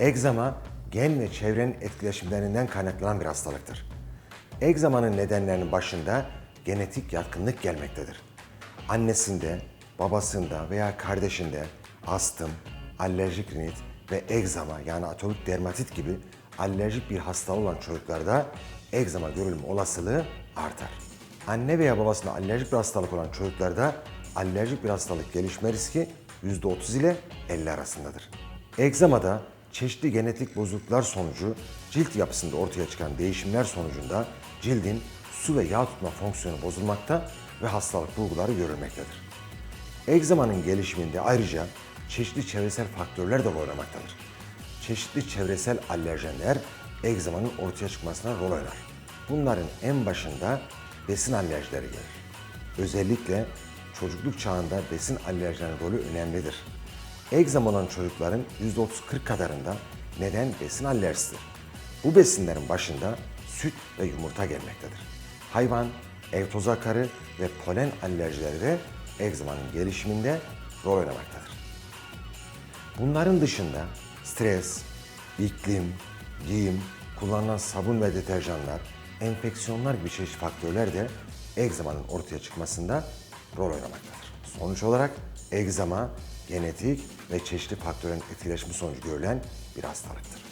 Egzama gen ve çevrenin etkileşimlerinden kaynaklanan bir hastalıktır. Egzamanın nedenlerinin başında genetik yatkınlık gelmektedir. Annesinde, babasında veya kardeşinde astım, alerjik rinit ve egzama yani atopik dermatit gibi alerjik bir hastalığı olan çocuklarda egzama görülme olasılığı artar. Anne veya babasında alerjik bir hastalık olan çocuklarda alerjik bir hastalık gelişme riski %30 ile 50 arasındadır. Egzamada çeşitli genetik bozukluklar sonucu cilt yapısında ortaya çıkan değişimler sonucunda cildin su ve yağ tutma fonksiyonu bozulmakta ve hastalık bulguları görülmektedir. Egzamanın gelişiminde ayrıca çeşitli çevresel faktörler de rol oynamaktadır. Çeşitli çevresel alerjenler egzamanın ortaya çıkmasına rol oynar. Bunların en başında besin alerjileri gelir. Özellikle çocukluk çağında besin alerjilerinin rolü önemlidir. Egzama olan çocukların %30-40 kadarında neden besin alerjisidir. Bu besinlerin başında süt ve yumurta gelmektedir. Hayvan, ev tozu akarı ve polen alerjileri de egzamanın gelişiminde rol oynamaktadır. Bunların dışında stres, iklim, giyim, kullanılan sabun ve deterjanlar, enfeksiyonlar gibi çeşitli faktörler de egzamanın ortaya çıkmasında rol oynamaktadır. Sonuç olarak egzama genetik ve çeşitli faktörlerin etkileşimi sonucu görülen bir hastalıktır.